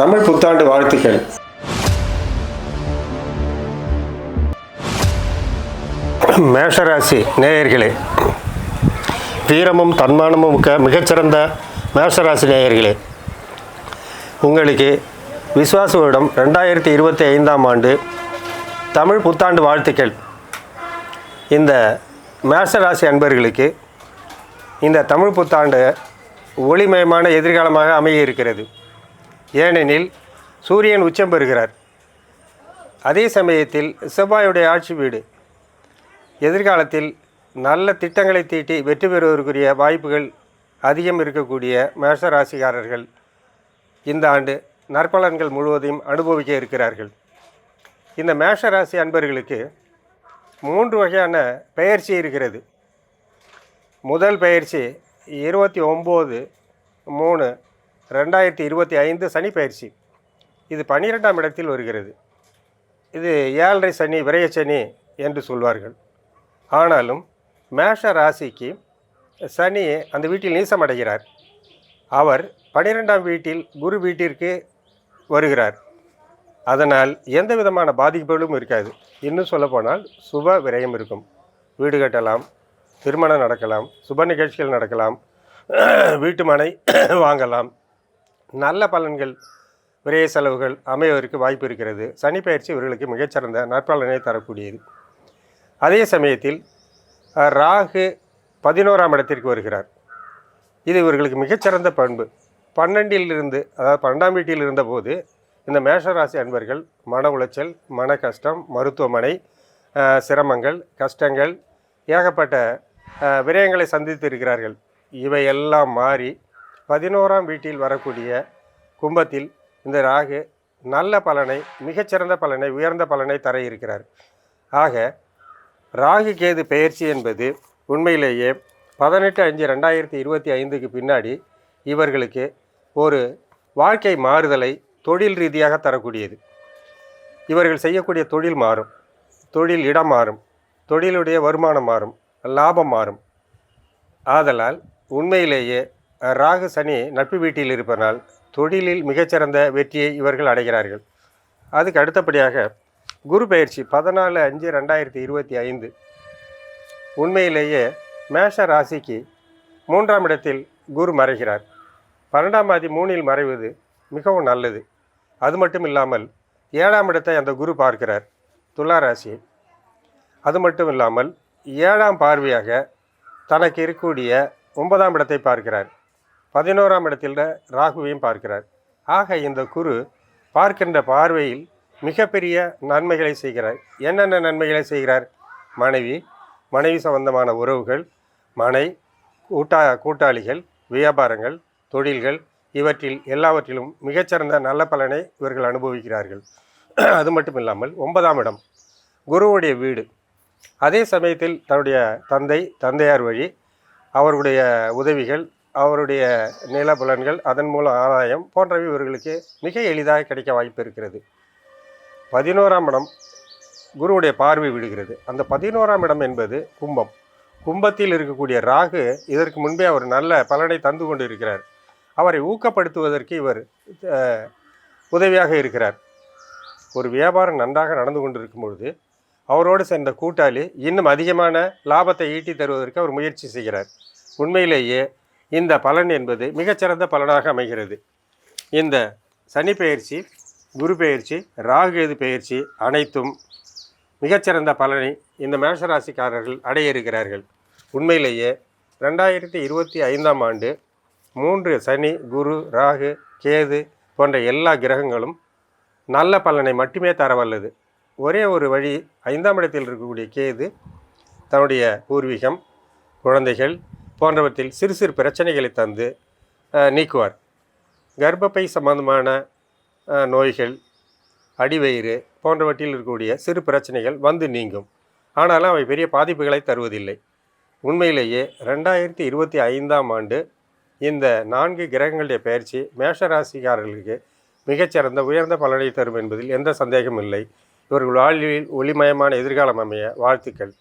தமிழ் புத்தாண்டு வாழ்த்துக்கள். மேஷராசி நேயர்களே வீரமும் தன்மானமும் மிக்க மிகச்சிறந்த மேஷராசி நேயர்களே உங்களுக்கு விஸ்வாச வருடம் ரெண்டாயிரத்தி இருபத்தி ஐந்தாம் ஆண்டு தமிழ் புத்தாண்டு வாழ்த்துக்கள். இந்த மேஷராசி அன்பர்களுக்கு இந்த தமிழ் புத்தாண்டு ஒளிமயமான எதிர்காலமாக அமைய இருக்கிறது. ஏனெனில் சூரியன் உச்சம் பெறுகிறார். அதே சமயத்தில் செவ்வாயுடைய ஆட்சி வீடு. எதிர்காலத்தில் நல்ல திட்டங்களை தீட்டி வெற்றி பெறுவதற்குரிய வாய்ப்புகள் அதிகம் இருக்கக்கூடிய மேஷ ராசிக்காரர்கள் இந்த ஆண்டு நற்பலன்கள் முழுவதையும் அனுபவிக்க இருக்கிறார்கள். இந்த மேஷ ராசி அன்பர்களுக்கு மூன்று வகையான பெயர்ச்சி இருக்கிறது. முதல் பயிற்சி இருபத்தி ஒம்பது மூணு ரெண்டாயிரத்தி இருபத்தி ஐந்து சனி பயிற்சி. இது பன்னிரெண்டாம் இடத்தில் வருகிறது. இது ஏழரை சனி விரய சனி என்று சொல்வார்கள். ஆனாலும் மேஷ ராசிக்கு சனி அந்த வீட்டில் நீசமடைகிறார் அவர் பன்னிரெண்டாம் வீட்டில் குரு வீட்டிற்கு வருகிறார். அதனால் எந்த விதமான பாதிப்புகளும் இருக்காது. இன்னும் சொல்லப்போனால் சுப விரயம் இருக்கும். வீடு கட்டலாம் திருமணம் நடக்கலாம் சுப நிகழ்ச்சிகள் நடக்கலாம் வீட்டு மனை வாங்கலாம் நல்ல பலன்கள் விரைய செலவுகள் அமைவதற்கு வாய்ப்பு இருக்கிறது. சனி பயிற்சி இவர்களுக்கு மிகச்சிறந்த நற்பலனை தரக்கூடியது. அதே சமயத்தில் ராகு பதினோராம் இடத்திற்கு வருகிறார். இது இவர்களுக்கு மிகச்சிறந்த பண்பு. பன்னெண்டில் இருந்து அதாவது பன்னெண்டாம் வீட்டில் இருந்தபோது இந்த மேஷராசி அன்பர்கள் மன உளைச்சல் மன கஷ்டம் மருத்துவமனை சிரமங்கள் கஷ்டங்கள் ஏகப்பட்ட விரயங்களை சந்தித்து இருக்கிறார்கள் இவையெல்லாம் மாறி பதினோராம் வீட்டில் வரக்கூடிய கும்பத்தில் இந்த ராகு நல்ல பலனை மிகச்சிறந்த பலனை உயர்ந்த பலனை தர இருக்கிறார். ஆக ராகு கேது பெயர்ச்சி என்பது உண்மையிலேயே பதினெட்டு அஞ்சு ரெண்டாயிரத்தி இருபத்தி ஐந்துக்கு பின்னாடி இவர்களுக்கு ஒரு வாழ்க்கை மாறுதலை தொழில் ரீதியாக தரக்கூடியது. இவர்கள் செய்யக்கூடிய தொழில் மாறும். தொழில் இடம் மாறும். தொழிலுடைய வருமானம் மாறும். லாபம் மாறும். ஆதலால் உண்மையிலேயே ராகு சனி நட்பு வீட்டில் இருப்பதனால் தொழிலில் மிகச்சிறந்த வெற்றியை இவர்கள் அடைகிறார்கள். அதுக்கு அடுத்தபடியாக குரு பயிற்சி பதினாலு அஞ்சு ரெண்டாயிரத்தி இருபத்தி ஐந்து. உண்மையிலேயே மேஷ ராசிக்கு மூன்றாம் இடத்தில் குரு மறைகிறார். பன்னெண்டாம் ஆதி மூணில் மறைவது மிகவும் நல்லது. அது மட்டும் இல்லாமல் ஏழாம் இடத்தை அந்த குரு பார்க்கிறார் துலா ராசியை. அது மட்டும் இல்லாமல் ஏழாம் பார்வையாக தனக்கு இருக்கக்கூடிய ஒன்பதாம் இடத்தை பார்க்கிறார். பதினோராம் இடத்தில் ராகுவையும் பார்க்கிறார். ஆக இந்த குரு பார்க்கின்ற பார்வையில் மிகப்பெரிய நன்மைகளை செய்கிறார். என்னென்ன நன்மைகளை செய்கிறார்? மனைவி மனைவி சம்பந்தமான உறவுகள் மனை கூட்டா கூட்டாளிகள் வியாபாரங்கள் தொழில்கள் இவற்றில் எல்லாவற்றிலும் மிகச்சிறந்த நல்ல பலனை இவர்கள் அனுபவிக்கிறார்கள். அது மட்டும் இல்லாமல் ஒன்பதாம் இடம் குருவுடைய வீடு. அதே சமயத்தில் தன்னுடைய தந்தை தந்தையார் வழி அவருடைய உதவிகள் அவருடைய நிலபுலன்கள் அதன் மூலம் ஆதாயம் போன்றவை இவர்களுக்கு மிக எளிதாக கிடைக்க வாய்ப்பு இருக்கிறது. பதினோராம் இடம் குருவுடைய பார்வை விடுகிறது. அந்த பதினோராம் இடம் என்பது கும்பம். கும்பத்தில் இருக்கக்கூடிய ராகு இதற்கு முன்பே அவர் நல்ல பலனை தந்து கொண்டு இருக்கிறார் அவரை ஊக்கப்படுத்துவதற்கு இவர் உதவியாக இருக்கிறார். ஒரு வியாபாரம் நன்றாக நடந்து கொண்டிருக்கும் பொழுது அவரோடு சேர்ந்த கூட்டாளி இன்னும் அதிகமான லாபத்தை ஈட்டி தருவதற்கு அவர் முயற்சி செய்கிறார். உண்மையிலேயே இந்த பலன் என்பது மிகச்சிறந்த பலனாக அமைகிறது. இந்த சனி பெயர்ச்சி குரு பெயர்ச்சி ராகுகேது பெயர்ச்சி அனைத்தும் மிகச்சிறந்த பலனை இந்த மேஷராசிக்காரர்கள் அடைய இருக்கிறார்கள் உண்மையிலேயே ரெண்டாயிரத்தி இருபத்தி ஐந்தாம் ஆண்டு மூன்று சனி குரு ராகு கேது போன்ற எல்லா கிரகங்களும் நல்ல பலனை மட்டுமே தர வல்லது ஒரே ஒரு வழி ஐந்தாம் இடத்தில் இருக்கக்கூடிய கேது தன்னுடைய பூர்வீகம் குழந்தைகள் போன்றவற்றில் சிறு சிறு பிரச்சனைகளை தந்து நீக்குவார். கர்ப்பப்பை சம்பந்தமான நோய்கள் அடிவயிறு போன்றவற்றில் இருக்கக்கூடிய சிறு பிரச்சனைகள் வந்து நீங்கும். ஆனாலும் அவை பெரிய பாதிப்புகளை தருவதில்லை. உண்மையிலேயே ரெண்டாயிரத்தி இருபத்தி ஐந்தாம் ஆண்டு இந்த நான்கு கிரகங்களுடைய பயிற்சி மேஷராசிக்காரர்களுக்கு மிகச்சிறந்த உயர்ந்த பலனை தரும் என்பதில் எந்த சந்தேகமும் இல்லை. இவர்கள் வாழ்வில் ஒளிமயமான எதிர்காலம் அமைய வாழ்த்துக்கள்.